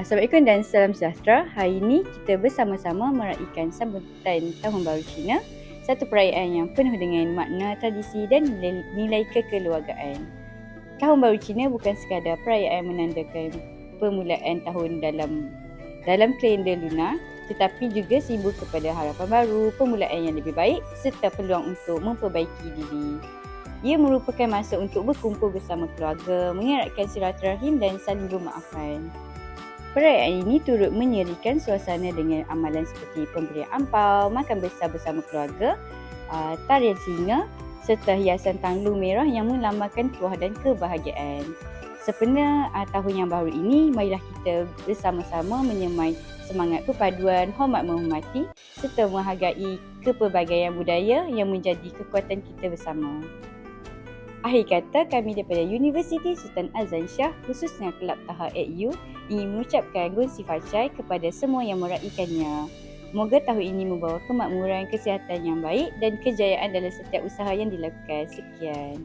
Assalamualaikum dan salam sejahtera. Hari ini kita bersama-sama meraihkan sambutan Tahun Baru Cina, satu perayaan yang penuh dengan makna tradisi dan nilai, kekeluargaan. Tahun Baru Cina bukan sekadar perayaan menandakan permulaan tahun dalam dalam kalender lunar, tetapi juga simbol kepada harapan baru, permulaan yang lebih baik serta peluang untuk memperbaiki diri. Ia merupakan masa untuk berkumpul bersama keluarga, mengeratkan silaturahim dan saling bermaafan. Perayaan ini turut menyerikan suasana dengan amalan seperti pemberian ampau, makan besar bersama keluarga, uh, tarian singa serta hiasan tanglung merah yang melambangkan tuah dan kebahagiaan. Sepena uh, tahun yang baru ini, marilah kita bersama-sama menyemai semangat perpaduan, hormat menghormati serta menghargai kepelbagaian budaya yang menjadi kekuatan kita bersama. Akhir kata, kami daripada Universiti Sultan Azlan Shah khususnya Kelab Taha AU ingin mengucapkan Gun Sifacai kepada semua yang meraihkannya. Moga tahun ini membawa kemakmuran, kesihatan yang baik dan kejayaan dalam setiap usaha yang dilakukan. Sekian.